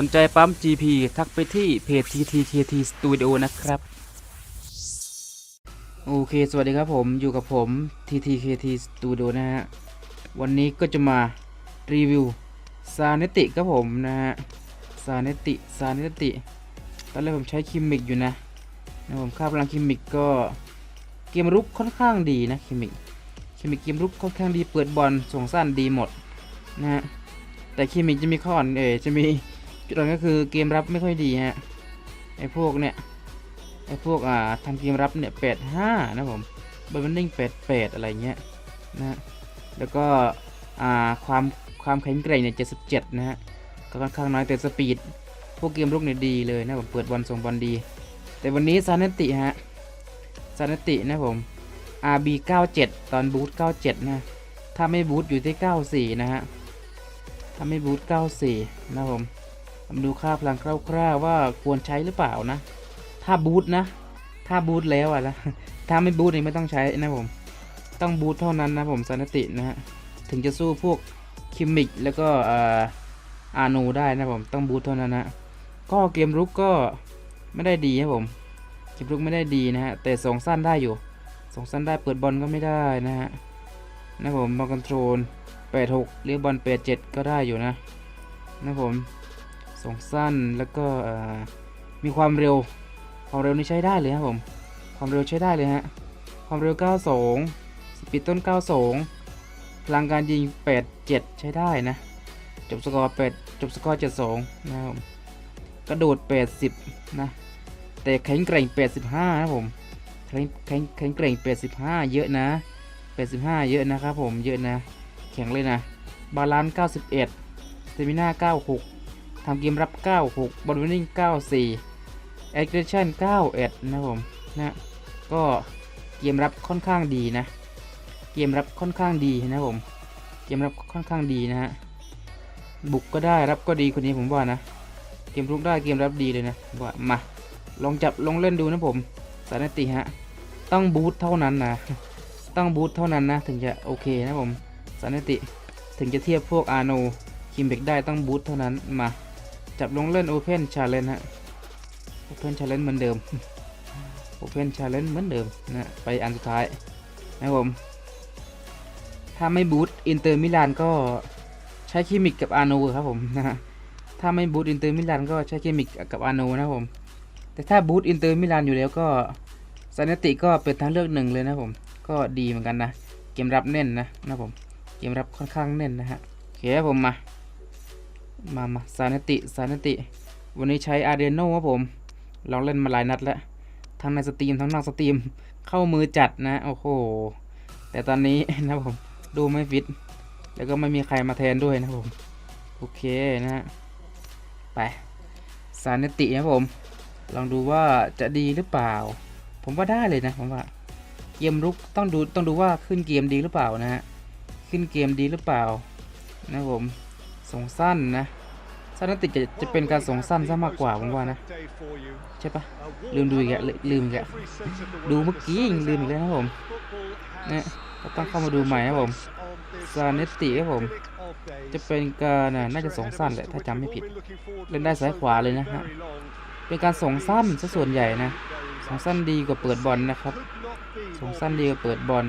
สนใจปั๊ม GP ทักไปที่เพจ TTKT Studio นะครับ โอเค สวัสดีครับผมอยู่กับผม TTKT Studio นะฮะ วันนี้ก็จะมารีวิวซาเนติครับผมนะฮะซาเนติซาเนติ ตอนแรกผมใช้คิมมิกอยู่นะนะผมค่าพลังคิมมิกก็เกมรุกค่อนข้างดีนะคิมมิกคิมมิกเกมรุกค่อนข้างดีเปิดบอลส่งสั้นดีหมดนะฮะแต่คิมมิกจะมีข้ออ่อนเออจะมี จุดอ่อนก็คือเกมรับไม่ค่อยดีฮะไอพวกเนี่ยไอพวกอ่าทำเกมรับเนี่ยแปดห้านะผมบอลมันนิ่งแปดแปดอะไรเงี้ยนะฮะแล้วก็อ่าความความแข็งแกร่งเนี่ยเจ็ดสิบเจ็ดนะฮะก็ค่อนข้างน้อยแต่สปีดพวกเกมรุกเนี่ยดีเลยนะผมเปิดบอลส่งบอลดี แต่วันนี้ซานติฮะซานตินะผม RB 97 ตอนบูท97 นะ ถ้าไม่บูทอยู่ที่ 94 นะฮะ ถ้าไม่บูท94 นะผม มาดูค่าพลังคร่าวๆว่าควรใช้หรือเปล่านะ ถ้าบูทนะ ถ้าบูทแล้วอะนะ ถ้าไม่บูทนี่ไม่ต้องใช้นะผม ต้องบูทเท่านั้นนะผมซานตินะฮะ ถึงจะสู้พวกคิมมิกแล้วก็อาอาโนได้นะผม ต้องบูทเท่านั้นนะ ก็เกมรุกก็ไม่ได้ดีครับผม เกมรุกไม่ได้ดีนะฮะ แต่ส่งสั้นได้อยู่ส่งสั้นได้เปิดบอลก็ไม่ได้นะฮะ นะผมบอลคอนโทรล86หรือบอล87ก็ได้อยู่นะ นะผม ส่งสั้นแล้วก็มีความเร็ว ความเร็วนี่ใช้ได้เลยครับผม ความเร็วใช้ได้เลยฮะ ความเร็ว 92 สปีดต้น 92 พลังการยิง 87 ใช้ได้นะ จบสกอร์ 8 จบสกอร์ 72 นะครับผมกระโดด 80 นะ แต่แข็งแกร่ง 85 นะผมแข็งแข็งแข็งแกร่ง 85 เยอะนะ 85 เยอะนะครับผม เยอะนะ แข็งเลยนะ บาลานซ์ 91สเตมิน่า96 ทำเกมรับ 96 บอลวินนิ่ง 94 แอคเ s ชั่น91 นะผมนะก็เกมรับค่อนข้างดีนะ เกมรับค่อนข้างดีนะผม เกมรับค่อนข้างดีนะฮะ บุกก็ได้รับก็ดีคนนี้ผมว่านะ เกมรุกได้เกมรับดีเลยนะมว่ามา ลองจับลองเล่นดูนะผมสารติฮะ ต้องบูทเท่านั้นนะ ต้องบูทเท่านั้นนะ ถึงจะโอเคนะผมสารติ ถึงจะเทียบพวกอาโนคิมเบกได้ต้องบูทเท่านั้นมา จับลงเล่นโอเพนชาเลนฮะโอเพนชาเลนเหมือนเดิมโอเพนชาเลนเหมือนเดิมนะไปอันสุดท้ายนะผม ถ้าไม่บูทอินเตอร์มิลานก็ใช้คิมิกกับอาโนครับผมนะฮะถ้าไม่บูทอินเตอร์มิลานก็ใช้คิมิกกับอาโนนะผม แต่ถ้าบูธอินเตอร์มิลานอยู่แล้วก็ซานติก็เป็นทางเลือกหนึ่งเลยนะผม ก็ดีเหมือนกันนะ เกมรับแน่นนะนะผม เกมรับค่อนข้างแน่นนะฮะโอเคผมมา มามาซานติซานติ วันนี้ใช้อาร์เดโนครับผมลองเล่นมาหลายนัดแล้ว ทั้งในสตรีมทั้งนอกสตรีม เข้ามือจัดนะ โอ้โห แต่ตอนนี้นะผม ดูไม่ฟิต แล้วก็ไม่มีใครมาแทนด้วยนะผม โอเคนะฮะ ไปซานติครับผม ลองดูว่าจะดีหรือเปล่า ผมว่าได้เลยนะผมว่า เกมรุกต้องดูต้องดูว่าขึ้นเกมดีหรือเปล่านะฮะ ขึ้นเกมดีหรือเปล่า นะผม ส่งสั้นนะสั้นติจะจะเป็นการส่งสั้นซะมากกว่าผมว่านะ ใช่ปะลืมดูอีกแล้วลืมอีกแล้วดูเมื่อกี้ยังลืมอีกแล้วนะผมเนี่ยก็ต้องเข้ามาดูใหม่นะผมซานติครับผม จะเป็นการน่ะน่าจะส่งสั้นแหละถ้าจำไม่ผิด เล่นได้ซ้ายขวาเลยนะฮะเป็นการส่งสั้นซะส่วนใหญ่นะส่งสั้นดีกว่าเปิดบอลนะครับ ส่งสั้นดีกว่าเปิดบอล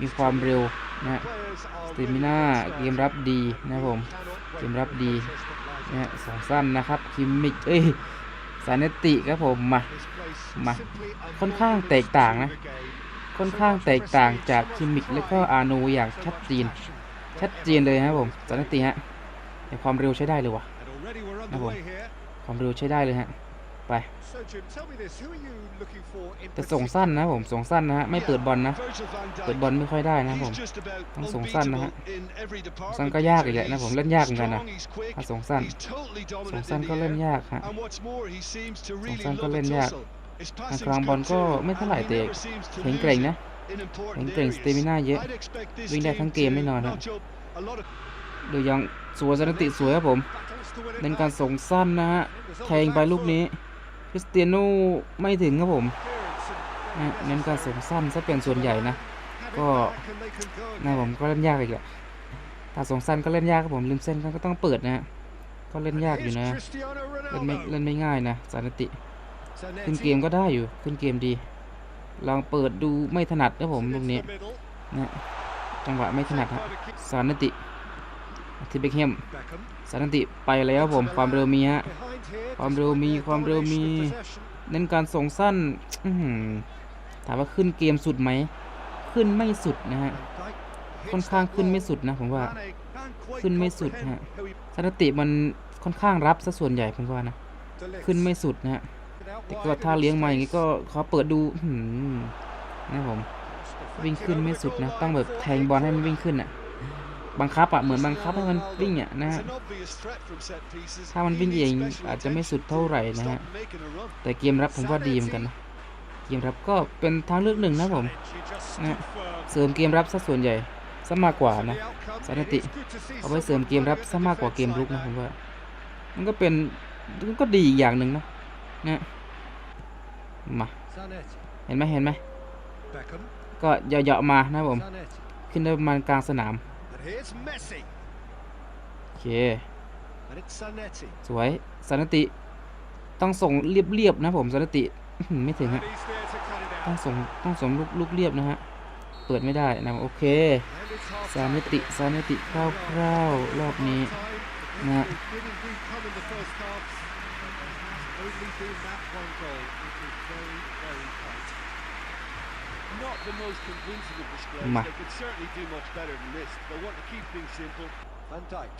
มีความเร็วนะสเตมิน่าเกมรับดีนะผม เกมรับดีนะส่งสั้นนะครับคิมมิกเอ้ยสานติครับผมมามาค่อนข้างแตกต่างนะค่อนข้างแตกต่างจากคิมมิกและก็อาโนอย่างชัดเจนชัดเจนเลยนะครับผมสานติฮะแต่ความเร็วใช้ได้เลยวะนะผมความเร็วใช้ได้เลยฮะ ไป แต่แต่ส่ส่งงสั้สั้นนนะนะผผมมส่งสั้นนะฮะไม่เปิดบอลนะ เปิเปิดดบบออลลไม่ไม่ค่ค่ออยยได้ได้นะนะผผมมต้ต้อองงส่ส่งงสั้สั้นนนะนะฮะฮะสั้สั้นนก็ก็ยายากกอีอีกกแหแหละละนะนะผผมมเล่เล่นยายนากกเหเหมืมืออนนกักันนนะนะถ้าถ้าส่ส่งงสั้สั้นนส่ส่งงสั้สั้นนก็ก็เล่เล่นนยากยากฮะทางกลางบอลก็ไม่เท่าไหร่แต่แข็งเกร่งนะแข็งเกร่งนะแข็งเกร่งสเตมิน่าเยอะวิ่งได้ทั้งเกมแน่นอนฮะดูดูยังสวยสนติสวยครับผมเป็เล่นนกาการรส่งส่งสั้นนะฮะแทงไปลูกนี้ คริสเตียโนไม่ถึงครับผมเน้นการส่งสั้นซะเป็นส่วนใหญ่นะ ก็นะผมก็เล่นยากอีกแหละถ้าส่งสั้นก็เล่นยากครับผมริมเส้นก็ต้องเปิดนะก็เล่นยากอยู่นะ เล่นไม่เล่นไม่ง่ายนะซานติ ขึ้นเกมก็ได้อยู่ ขึ้นเกมดี ลองเปิดดูไม่ถนัดนะผมลูก into นี้นะจังหวะไม่ถนัด Saved ฮะ by the keeper. ซานติ ทิเบคเฮม Beckham. ซานิติไปแล้วผมความเร็วมีฮะ Behind here, ความเร็วมี despite their ความเร็วมี domination of possession. เน้นการส่งสั้นอื้อหือถามว่าขึ้นเกมสุดไหม ขึ้นไม่สุดนะฮะ Van Dijk ค่อน hits ข้าง that ขึ้นไม่ ball. สุดนะผมว่า Mane can't quite ขึ้นไม่สุด comprehend ฮะ how he สถิติมันค่อนข้างรับซะส่วนใหญ่ผมว่านะ De Ligt ขึ้นไม่สุดนะฮะ it out แต่ wide ก็ in ถ้า the เลี้ยงมาอย่างงี้ space. ก็ขอเปิดดูอื้อหือนะผมวิ่งขึ้นไม่สุดนะต้องแบบแทงบอลให้มันวิ่งขึ้นอะ บังคับอะเหมือนบังคับให้มันวิ่งอะนะฮะ It's an obvious threat from set pieces. ถ้ามัน He วิ่งเอง needs special อาจจะไม่สุดเท่าไหร่นะ attention ฮะ to stop making a run. แต่เกมรับผมว่าดีเหมือนกันนะเกมรับก็เป็นทางเลือกหนึ่งนะผม He just stood Nè. firm. เสริมเกมรับซะส่วนใหญ่ซะมากกว่า For นะ the outcome, สถิติ it is good to see เอาไว้เสริม someone เกมรับ playing ซะ at the มากกว่าเกม defense รุก like นะ that. ผมว่ามันก็เป็นมันก็ดีอีกอย่างหนึ่งนะนะมา Zanetti, เห็นไหมเห็นไหม Beckham, ก็เหยาะๆมานะผม Zanetti. ขึ้นได้ประมาณกลางสนาม And here's Messi. โอเค And it's Zanetti. สวยสันติ ต้องส่งเรียบๆนะผมสันติอื้อหือไม่ถึง And ฮะ he's there to cut it ต้อง out. ส่งต้องส่งลูกลูกเรียบนะฮะ เปิดไม่ได้นะโอเค And it's half สามมิติสามมิติคร่าวๆรอบนี้ Nè. Nè. Not the most convincing of displays. Mà. They could certainly do much better than this. They want to keep things simple. Van Dijk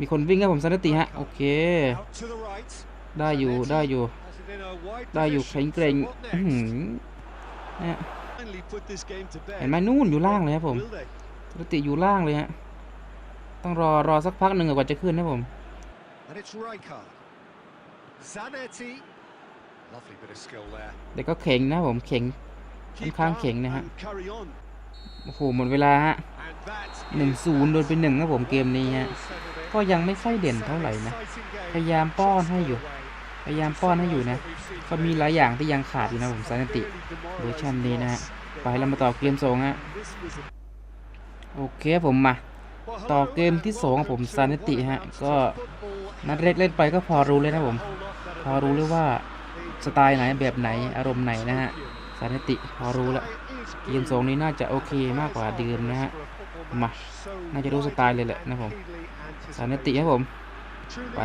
มีคนวิ่งครับผมสันติฮะ โอเค out to the right. ได้อยู่ได้อยู่ Has it in a wide ได้อยู่ position. แข็งเกรง So what อื้อ next? หือเนี่ย Finally put this game to bed. เห็นไหมนู่นอยู่ล่างเลยครับผม Will they? สันติอยู่ล่างเลยฮะ ต้องรอรอสักพักหนึ่งกว่าจะขึ้นนะผม And it's Rijkaard. Zanetti. Lovely bit of skill there. แต่ก็เข่งนะผมเข่ง Keep khá calm khỉnh này hả? and carry on. โอ้โห หมดเวลาฮะ And that หนึ่ง is ศูนย์โดนไปหนึ่งครับผมเกมนี้ฮะ all settled in. ก็ยังไม่ค่อยเด่นเท่าไหร่นะ พยายามป้อนให้อยู่ พยายามป้อนให้อยู่นะ ก็มีหลายอย่างที่ยังขาดอยู่นะผมสันติเวอร์ชันนี้นะฮะ ไปเรามาต่อเกมสองฮะ โอเคผมมา ต่อเกมที่สองของผมซานิติฮะ ก็นัดแรกเล่นไปก็พอรู้เลยนะผม พอรู้เลยว่าสไตล์ไหนแบบไหนอารมณ์ไหนนะฮะ ซานิติพอรู้แล้วเกมสองนี้น่าจะโอเคมากกว่าเดิมนะฮะมาน่าจะรู้สไตล์เลยแหละนะผมซานิติครับผมไป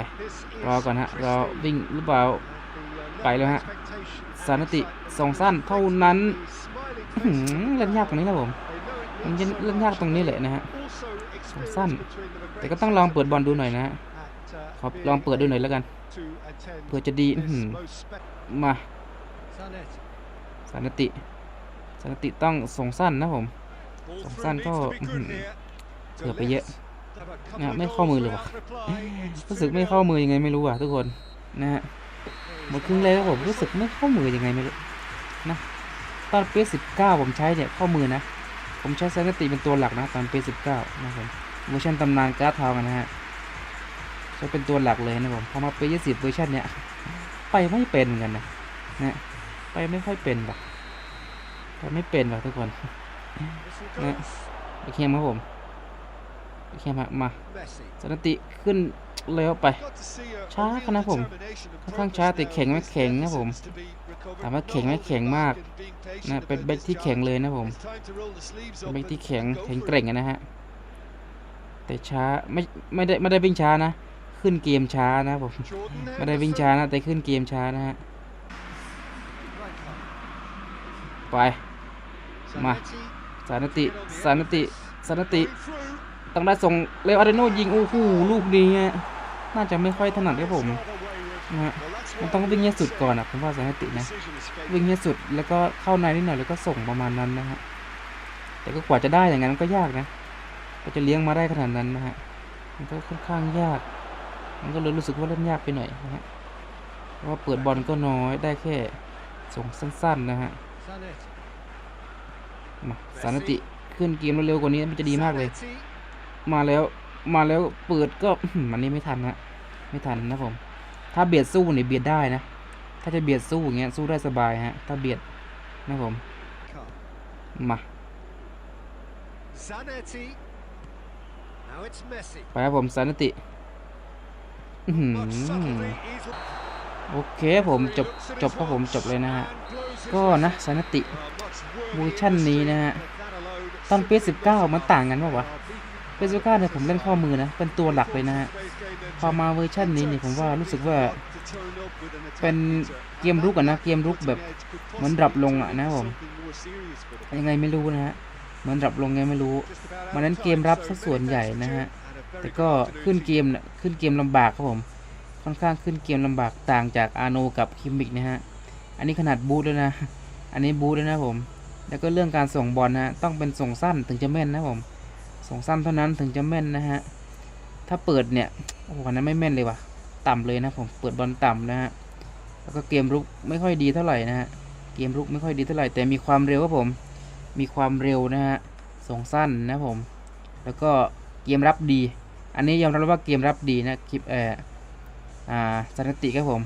รอก่อนฮะรอวิ่งหรือเปล่าไปแล้วฮะซานิติส่งสั้นเท่านั้นเล่นยากตรงนี้นะผมมันเล่นยากตรงนี้แหละนะฮะสั้น แต่ก็ต้องลองเปิดบอลดูหน่อยนะฮะขอลองเปิดดูหน่อยแล้วกันเผื่อจะดีมา สานติสานติต้องส่งสั้นนะผมสองสั้นก็เกือบไปเยอะนี่ยไม่เข้ามือเลยว่ะรู้สึกไม่เข้ามือยังไงไม่รู้อะทุกคนนะฮะหมดครึ่งแรกแล้วผมรู้สึกไม่เข้ามือยังไงไม่รู้นะตอนเปสิบเก้าผมใช้เนี่ยเข้ามือนะ ผมใช้สานติเป็นตัวหลักนะตอนเปสิบเก้านะผมเวอร์ชันตำนานการ์ดทองอะนะฮะใช้เป็นตัวหลักเลยนะผมพอมาเปยี่สิบเวอร์ชันเนี้ยไปไม่เป็นเหมือนกันนะนะ ไปไม่ค่อยเป็นหรอกไปไม่เป็นหรอกทุกคนนะโอเคครับผมโอเคมามาสนติขึ้นเร็วไป ช้าครับผมค่อนข้างช้าแต่แข็งไม่แข็งนะผมถามว่าแข็งไม่แข็งมากนะเป็นแบ็คที่แข็งเลยนะผมเบ็คที่แข็งแข็งเกร่งนะฮะแต่ช้าไม่ไม่ได้ไม่ได้วิ่งช้านะ ขึ้นเกมช้านะผมไม่ได้วิ่งช้านะแต่ขึ้นเกมช้านะฮะ ไปมาสานติสานติสานติต้องได้ส่งเลวอาร์เดโนยิงโอ้โหลูกนี้น่าจะไม่ค่อยถนัดครับผมนะฮะมันต้องวิ่งให้สุดก่อนอะผมว่าสานตินะวิ่งให้สุดแล้วก็เข้าในนิดหน่อยแล้วก็ส่งประมาณนั้นนะฮะแต่ก็กว่าจะได้อย่างนั้นมันก็ยากนะก็จะเลี้ยงมาได้ขนาดนั้นนะฮะมันก็ค่อนข้างยาก มันก็เลยรู้สึกว่าเล่นยากไปหน่อยนะฮะเพราะว่าเปิดบอลก็น้อยได้แค่ส่งสั้นๆนะฮะ มาสานติขึ้นเกมเร็วๆกว่านี้มันจะดีมากเลย มาแล้วมาแล้วเปิดก็มันนี่ไม่ทันฮะไม่ทันนะผม ถ้าเบียดสู้เนี่ยเบียดได้นะ ถ้าจะเบียดสู้อย่างเงี้ยสู้ได้สบายฮะ ถ้าเบียดนะผม มา Zanetti. Now it's Messi. ไปครับผมสานติ อื้ โอเคผมจบจบครับผมจบเลยนะฮะ ก็นะซานติเวอร์ชันนี้นะฮะ ตอน PS19 มันต่างกันปะวะ PS19 เก้าเนี่ยผมเล่นข้อมือนะ เป็นตัวหลักเลยนะฮะ พอมาเวอร์ชันนี้เนี่ยผมว่ารู้สึกว่า เป็นเกมรุกอะนะ เกมรุกแบบเหมือนดรอปลงอะนะผมยังไงไม่รู้นะฮะเหมือนดรอปลงไงไม่รู้มันนั้นเกมรับซะส่วนใหญ่นะฮะ แต่ก็ขึ้นเกมขึ้นเกมลำบากครับผม ค่อนข้างขึ้นเกมลำบากต่างจากอาโนกับคิมมิกนะฮะ อันนี้ขนาดบูทแล้วนะ อันนี้บูทแล้วนะผม แล้วก็เรื่องการส่งบอลนะฮะ ต้องเป็นส่งสั้นถึงจะแม่นนะผม ส่งสั้นเท่านั้นถึงจะแม่นนะฮะ ถ้าเปิดเนี่ย โอ้โหอันนั้นไม่แม่นเลยว่ะ ต่ำเลยนะผม เปิดบอลต่ำนะฮะ แล้วก็เกมรุกไม่ค่อยดีเท่าไหร่นะฮะ เกมรุกไม่ค่อยดีเท่าไหร่ แต่มีความเร็วครับผม มีความเร็วนะฮะ ส่งสั้นนะผม แล้วก็เกมรับดี อันนี้ยอมรับว่าเกมรับดีนะคลิปเอ่อ สถิติครับผม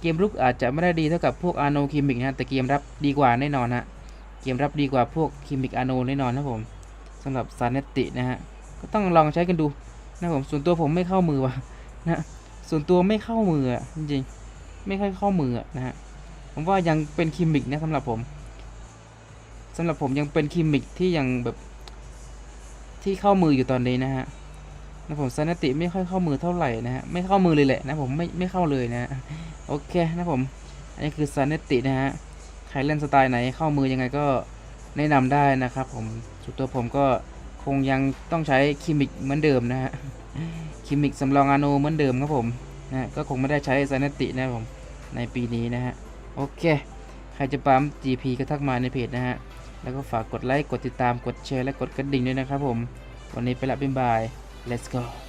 เกมรุกอาจจะไม่ได้ดีเท่ากับพวกอาโนคิมิกนะแต่เกมรับดีกว่าแน่นอนฮะเกมรับดีกว่าพวกคิมิกอาโนแน่นอนนะผมสำหรับซานตินะฮะก็ต้องลองใช้กันดูนะผมส่วนตัวผมไม่เข้ามือว่ะนะส่วนตัวไม่เข้ามืออะจริงๆไม่ค่อยเข้ามืออะนะฮะผมว่ายังเป็นคิมิกนะสำหรับผมสำหรับผมยังเป็นคิมิกที่ยังแบบที่เข้ามืออยู่ตอนนี้นะฮะ นะผมซานติไม่ค่อยเข้ามือเท่าไหร่นะฮะไม่เข้ามือเลยแหละนะผมไม่ไม่เข้าเลยนะฮะโอเคนะผมอันนี้คือซานตินะฮะใครเล่นสไตล์ไหนเข้ามือยังไงก็แนะนำได้นะครับผมส่วนตัวผมก็คงยังต้องใช้คิมิกเหมือนเดิมนะฮะคิมิกสำรองอาโนเหมือนเดิมครับผมนะก็คงไม่ได้ใช้ซานตินะผมในปีนี้นะฮะโอเค ใครจะปั๊ม GP ก็ทักมาในเพจนะฮะแล้วก็ฝากกดไลค์กดติดตามกดแชร์และกดกระดิ่งด้วยนะครับผม วันนี้ไปละบ๊ายบาย let's go